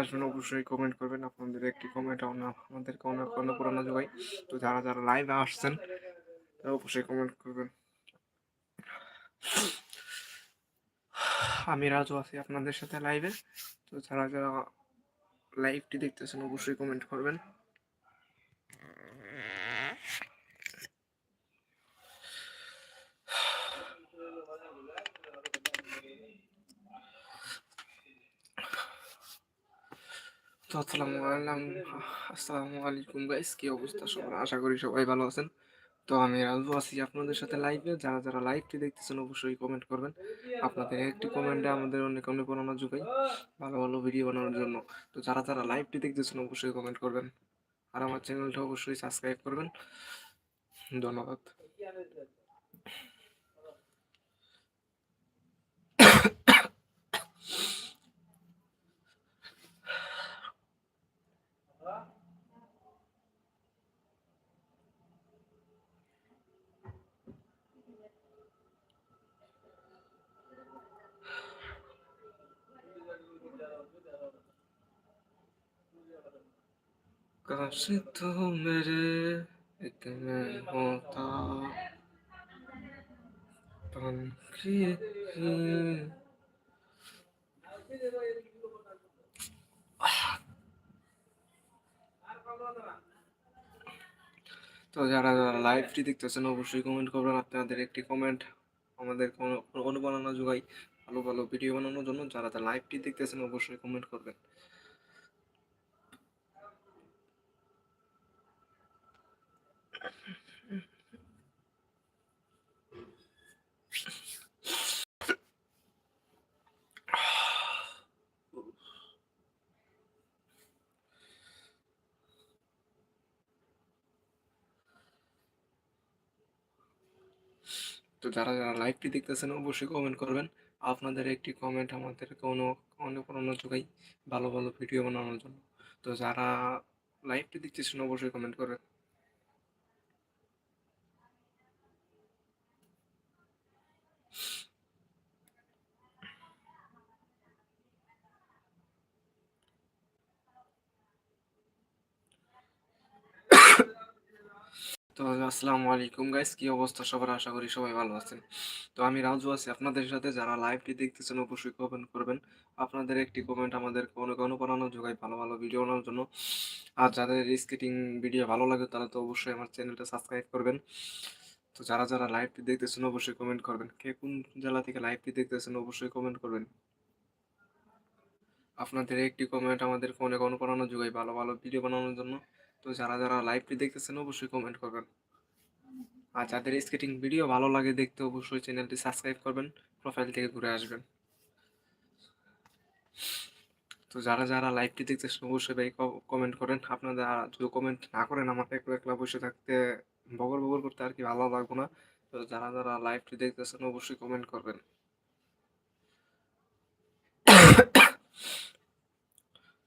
আসবেন, অবশ্যই কমেন্ট করবেন। আপনাদের একটি কমেন্ট আমাদেরকে অনেক অনুপ্রেরণা যোগায় তো যারা যারা লাইভে আসছেন, তারা অবশ্যই কমেন্ট করবেন। আমি রাজু আছি আপনাদের সাথে লাইভে তো যারা যারা লাইভটি দেখতেছেন, অবশ্যই কমেন্ট করবেন। তো আসসালামু আলাইকুম আসসালামু আলাইকুম গাইস কি অবস্থা সবার? আশা করি সবাই ভালো আছেন। তো আমি রাজু আছি আপনাদের সাথে লাইভে যারা যারা লাইভটি দেখতেছেন অবশ্যই কমেন্ট করবেন। আপনাদের একটি কমেন্টে আমাদের অনেক অনুপ্রেরণা যোগাই ভালো ভালো ভিডিও বানানোর জন্য। তো যারা যারা লাইভটি দেখতেছেন অবশ্যই কমেন্ট করবেন। আর আমার চ্যানেলটা অবশ্যই সাবস্ক্রাইব করবেন। ধন্যবাদ। काश तू मेरे एक में होता पंखी তো যারা যারা লাইভটি দেখতেছেন অবশ্যই কমেন্ট করবেন আপনাদের একটি কমেন্ট আমাদের অনুপ্রেরণা যোগাই ভালো ভালো ভিডিও বানানোর জন্য যারা যারা লাইভটি দেখতেছেন অবশ্যই কমেন্ট করবেন যারা যারা লাইভটি দেখতেছেন অবশ্যই কমেন্ট করবেন। আপনাদের একটি কমেন্ট আমাদের কোনো অনুপ্রেরণা যোগাই ভালো ভালো ভিডিও বানানোর জন্য। তো যারা লাইভটি দেখতেছেন অবশ্যই কমেন্ট করবেন। তো আসসালামু আলাইকুম গাইস কি অবস্থা সবার? আশা করি সবাই ভালো আছেন। তো আমি রাজু আছি আপনাদের সাথে। যারা লাইভটি দেখতেছেন অবশ্যই কমেন্ট করবেন। আপনাদের একটি কমেন্ট আমাদের কোনো কোনো বানানো যোগায় ভালো ভালো ভিডিও বানানোর জন্য। আর যাদের স্কেটিং ভিডিও ভালো লাগে, তারা তো অবশ্যই আমার চ্যানেলটা সাবস্ক্রাইব করবেন। তো যারা যারা লাইভটি দেখতেছেন অবশ্যই কমেন্ট করবেন। কে কোন জেলা থেকে লাইভটি দেখতেছেন অবশ্যই কমেন্ট করবেন। আপনাদের একটি কমেন্ট আমাদের অনেক অনুপ্রেরণা যোগায় ভালো ভালো ভিডিও বানানোর জন্য। তো যারা যারা লাইভটি দেখতেছেন অবশ্যই কমেন্ট করবেন। আর যাদের স্কেটিং ভিডিও ভালো লাগে দেখতে অবশ্যই চ্যানেলটি সাবস্ক্রাইব করবেন প্রোফাইল থেকে ঘুরে আসবেন। তো যারা যারা লাইভটি দেখতেছেন অবশ্যই ভাই কমেন্ট করেন। আপনারা যদি কমেন্ট না করেন আমাকে একটু একলা বসে থাকতে বগর বগর করতে আর কি ভালো লাগবে না। তো যারা যারা লাইভটি দেখতেছেন অবশ্যই কমেন্ট করবেন।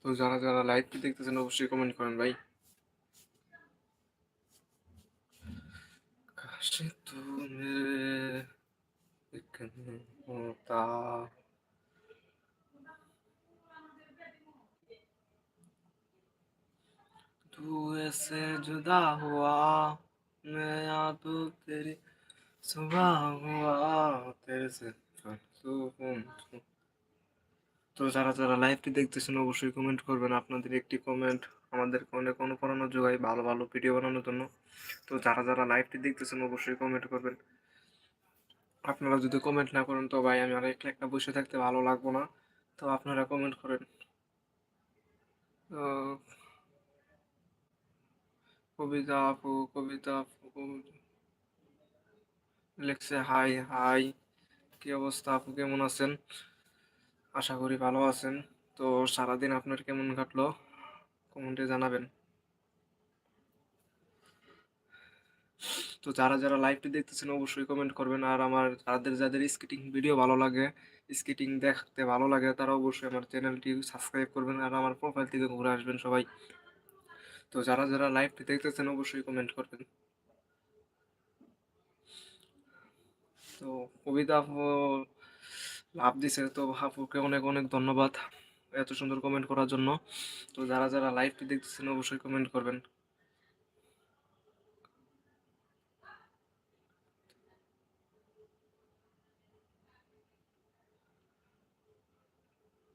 তো যারা যারা লাইভটি দেখতেছেন অবশ্যই কমেন্ট করেন ভাই। काश तू मेरे एक होता तू ऐसे जुदा हुआ मैं अब तेरी सुबह हुआ तेरे से তো যারা যারা লাইভটি দেখতেছেন অবশ্যই কমেন্ট করবেন আপনাদের একটি কমেন্ট আমাদেরকে অনেক অনুপ্রেরণা যোগায় ভালো ভালো ভিডিও বানানোর জন্য। তো যারা যারা লাইভটি দেখতেছেন, অবশ্যই কমেন্ট করবেন। আপনারা যদি কমেন্ট না করেন, তো ভাই আমি আর একটা একটা বসে থাকতে ভালো লাগবো না। তো আপনারা কমেন্ট করেন। কবিতা আপু কবিতা আপু লেখছে, হাই হাই, কি অবস্থা আপু, কেমন আছেন? আশা করি ভালো আছেন। তো সারাদিন আপনার কেমন কাটলো? কমেন্টে জানাবেন। তো যারা যারা লাইভটি দেখতেছেন অবশ্যই কমেন্ট করবেন। আর আমার যাদের যাদের স্কেটিং ভিডিও ভালো লাগে স্কেটিং দেখতে ভালো লাগে, তারা অবশ্যই আমার চ্যানেলটি সাবস্ক্রাইব করবেন আর আমার প্রোফাইল থেকে ঘুরে আসবেন সবাই। তো যারা যারা লাইভটি দেখতেছেন অবশ্যই কমেন্ট করবেন। তো কবিতা লাভ দিছে, তো আপুকে অনেক অনেক ধন্যবাদ। এত সুন্দর কমেন্ট করার জন্য। তো যারা যারা লাইভটি দেখতেছেন, অবশ্যই কমেন্ট করবেন।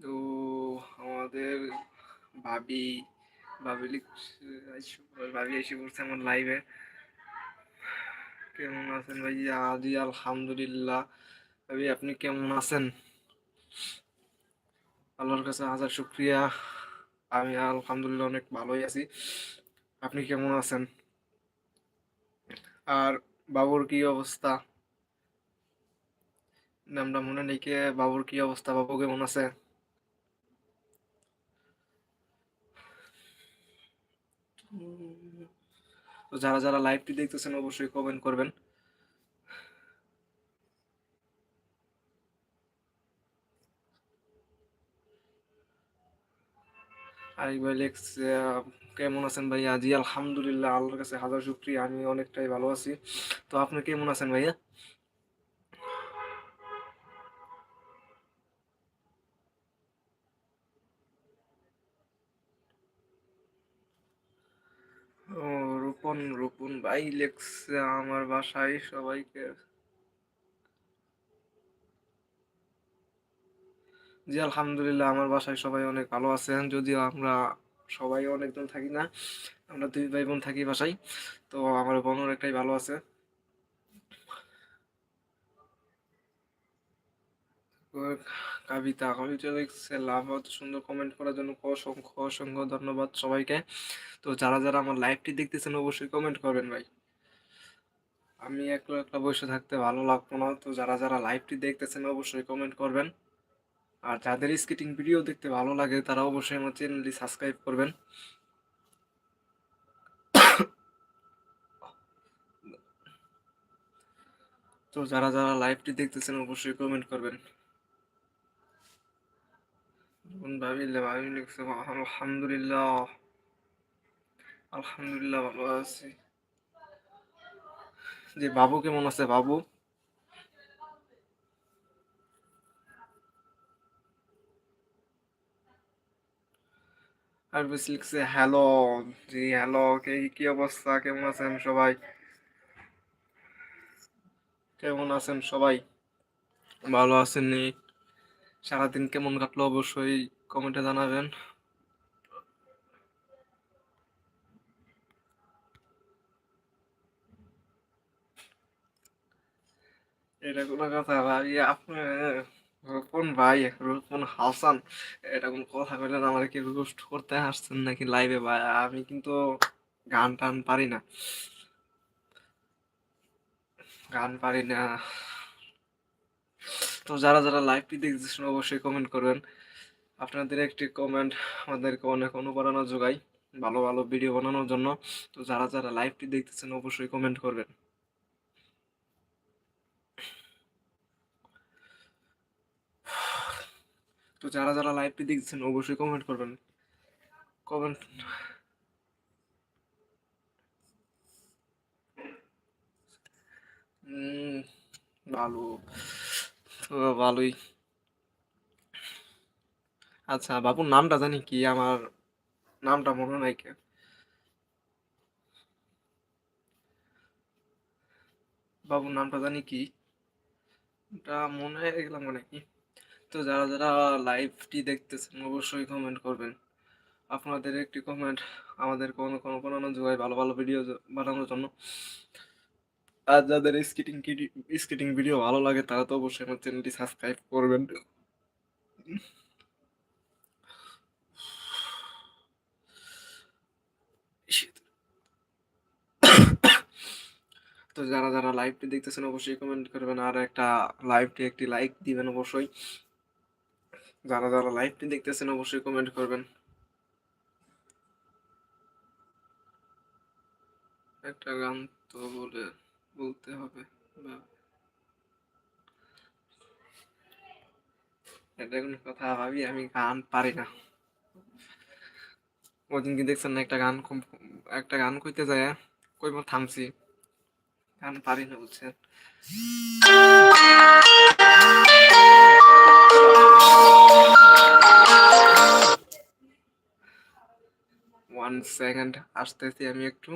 তো আমাদের ভাবি ভাবি ভাবি এসে পড়ছে আমার লাইভে কেমন আছেন ভাইয়া? জি, আলহামদুলিল্লাহ। ভাবি, আপনি কেমন আছেন? আল্লাহর কাছে হাজার শুক্রিয়া। আমি আলহামদুলিল্লাহ অনেক ভালোই আছি। আপনি কেমন আছেন? আর বাবুর কি অবস্থা? নামটা মনে নেই কে, বাবুর কি অবস্থা? বাবু কেমন আছে? যারা যারা লাইভটি দেখতেছেন অবশ্যই কমেন্ট করবেন। আরিফ ভাই লেখছে কেমন আছেন ভাইয়া জি আলহামদুলিল্লাহ, আল্লাহর কাছে হাজার শুক্রিয়া, আমি অনেকটাই ভালো আছি। তো আপনি কেমন আছেন ভাইয়া? রূপন রূপন ভাই লেখছে আমার বাসায় সবাইকে জি, আলহামদুলিল্লাহ, আমার বাসায় সবাই অনেক ভালো আছেন। যদিও আমরা সবাই অনেকজন থাকি না, আমরা দুই ভাই বোন থাকি বাসায়, তো আমার বোন একটাই ভালো আছে। কবিতা কবিতা লিখছে লাভ অত সুন্দর কমেন্ট করার জন্য অসংখ্য অসংখ্য ধন্যবাদ সবাইকে। তো যারা যারা আমার লাইভটি দেখতেছেন, অবশ্যই কমেন্ট করবেন ভাই। আমি একলা একলা বসে থাকতে ভালো লাগতো না, তো যারা যারা লাইভটি দেখতেছেন, অবশ্যই কমেন্ট করবেন। আর যাদের স্কেটিং ভিডিও দেখতে ভালো লাগে, তারা অবশ্যই আমার চ্যানেলটি সাবস্ক্রাইব করবেন। তো যারা যারা লাইভটি দেখতেছেন, অবশ্যই কমেন্ট করবেন। আলহামদুলিল্লাহ। আলহামদুলিল্লাহ ভালো আছি। যে বাবু কেমন আছে, বাবু? আর বেশ লিখছে হ্যালো জি হ্যালো কে, কি অবস্থা? কেমন আছেন সবাই? কেমন আছেন সবাই? ভালো আছেন সারাদিন কেমন কাটলো অবশ্যই কমেন্টে জানাবেন। এটা কোনো কথা ভাই, আপনি রূপন ভাই রূপন হাসান এটা কোন কথা বললেন আমার কি রোস্ট করতে আসছেন নাকি লাইভে ভাই? আমি কিন্তু গান টান পারি না। গান পারি না। তো যারা যারা লাইভটি দেখতেছেন অবশ্যই কমেন্ট করবেন। আপনাদের একটি কমেন্ট আমাদেরকে অনেক অনুপ্রেরণা যোগায় ভালো ভালো ভিডিও বানানোর জন্য। তো যারা যারা লাইভটি দেখতেছেন অবশ্যই কমেন্ট করবেন। তো যারা যারা লাইভটি দেখছেন, অবশ্যই কমেন্ট করবেন। কমেন্ট ভালো। ভালোই। আচ্ছা বাবুর নামটা জানি কি? আমার নামটা মনে নাই কে? বাবুর নামটা জানি কি? এটা মনে হয়ে গেলাম মনে কি? তো যারা যারা লাইভটি দেখতেছেন, অবশ্যই কমেন্ট করবেন। আপনাদের একটি কমেন্ট আমাদের কোনো কোনো কোনো যোগায় ভালো ভালো ভিডিও বানানোর জন্য। আর যাদের স্কেটিং স্কেটিং ভিডিও ভালো লাগে, তারা তো অবশ্যই আমার চ্যানেলটি সাবস্ক্রাইব করবেন। তো যারা যারা লাইভটি দেখতেছেন, অবশ্যই কমেন্ট করবেন। আর একটা লাইভটি একটি লাইক দিবেন অবশ্যই। যারা যারা লাইভটি দেখতেছেন অবশ্যই কমেন্ট করবেন। একটা গান তো বলে, বলতে হবে। এটা কোনো কথা ভাবি, আমি গান পারি না। ওদিন কি দেখছেন না একটা গান একটা গান কইতে যায়, কই থামছি। গান পারি না বুঝছেন ওয়ান সেকেন্ড আসতেছি আমি একটু।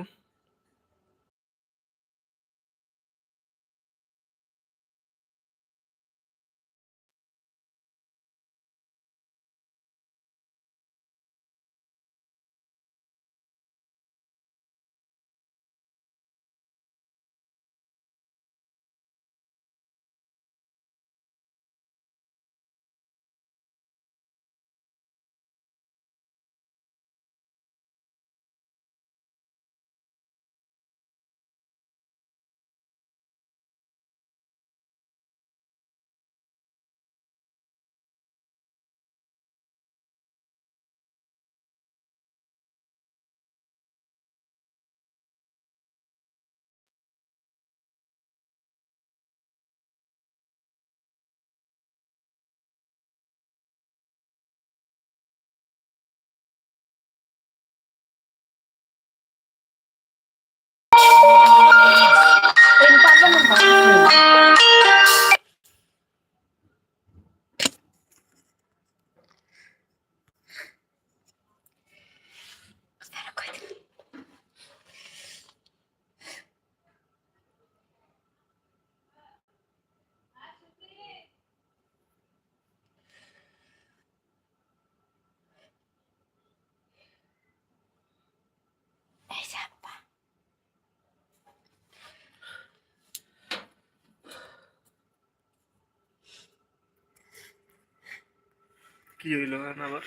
কি হইল আবার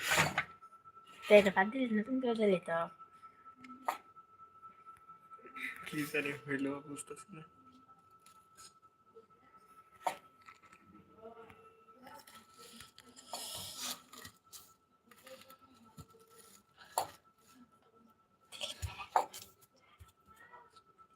Pero antes no tengo el dedo. কি জানি হইল বুঝতেছি না